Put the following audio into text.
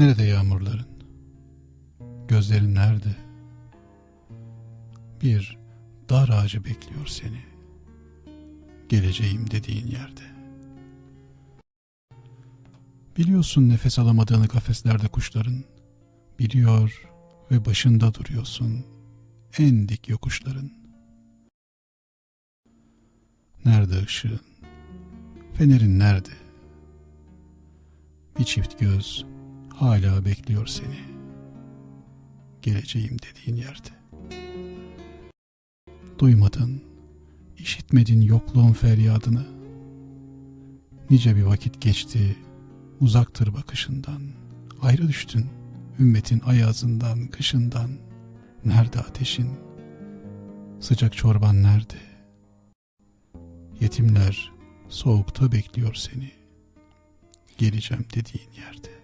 Nerede yağmurların? Gözlerin nerede? Bir dar ağacı bekliyor seni. Geleceğim dediğin yerde. Biliyorsun nefes alamadığını kafeslerde kuşların. Biliyor ve başında duruyorsun. En dik yokuşların. Nerede ışığın? Fenerin nerede? Bir çift göz hala bekliyor seni. Geleceğim dediğin yerde. Duymadın, işitmedin yokluğun feryadını. Nice bir vakit geçti, uzaktır bakışından. Ayrı düştün, ümmetin ayazından, kışından. Nerede ateşin? Sıcak çorban nerede? Yetimler soğukta bekliyor seni. Geleceğim dediğin yerde.